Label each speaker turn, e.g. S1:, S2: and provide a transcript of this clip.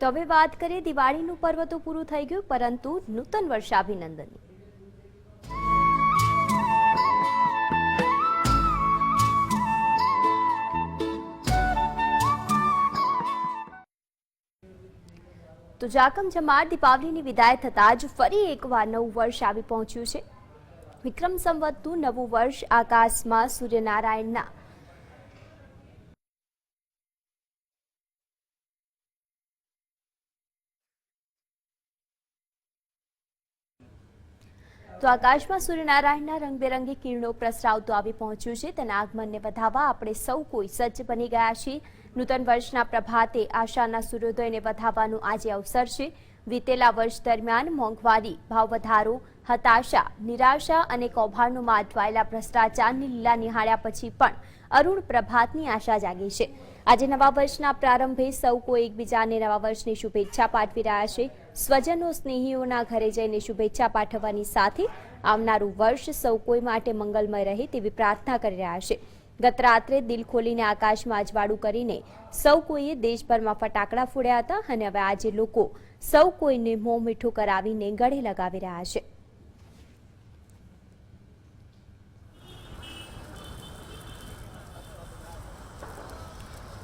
S1: તો હવે વાત કરીએ, દિવાળીનું પર્વ તો પૂરું થઈ ગયું, પરંતુ નૂતન વર્ષાભિનંદનની. તો જાકમ જમાર દીપાવલીની વિદાય થતાં જ ફરી એકવાર નવું વર્ષ આવી પહોંચ્યું છે. વિક્રમ સંવતનું નવું વર્ષ આકાશમાં સૂર્યનારાયણના તો આકાશમાં સૂર્યનારાયણના રંગબેરંગી કિરણો પ્રસરાવતું આવી પહોંચ્યું છે. તેના આગમનને વધાવવા આપણે સૌ કોઈ સજ્જ બની ગયા છીએ. નૂતન વર્ષના પ્રભાતે આશાના સૂર્યોદયને વધાવવાનું આજે અવસર છે. વીતેલા વર્ષ દરમિયાન મોંઘવારી ભાવ વધારો હતાશા, નિરાશા અને કૌભાંડનું માજવાયેલા ભ્રષ્ટાચારની લીલા નિહાળ્યા પછી પણ અરુણ પ્રભાતની આશા જાગી છે. આજે નવા વર્ષના પ્રારંભે સૌ કોઈ એકબીજાને નવા વર્ષની શુભેચ્છા પાઠવી રહ્યા છે. સ્વજનો સ્નેહીઓના ઘરે જઈને શુભેચ્છા પાઠવવાની સાથે આવનારું વર્ષ સૌ કોઈ માટે મંગલમય રહે તેવી પ્રાર્થના કરી રહ્યા છે. ગત રાત્રે દિલ ખોલીને આકાશમાં અજવાળું કરીને સૌ કોઈએ દેશભરમાં ફટાકડા ફોડ્યા હતા અને હવે આજે લોકો સૌ કોઈને મોં મીઠું કરાવીને ગળે લગાવી રહ્યા છે.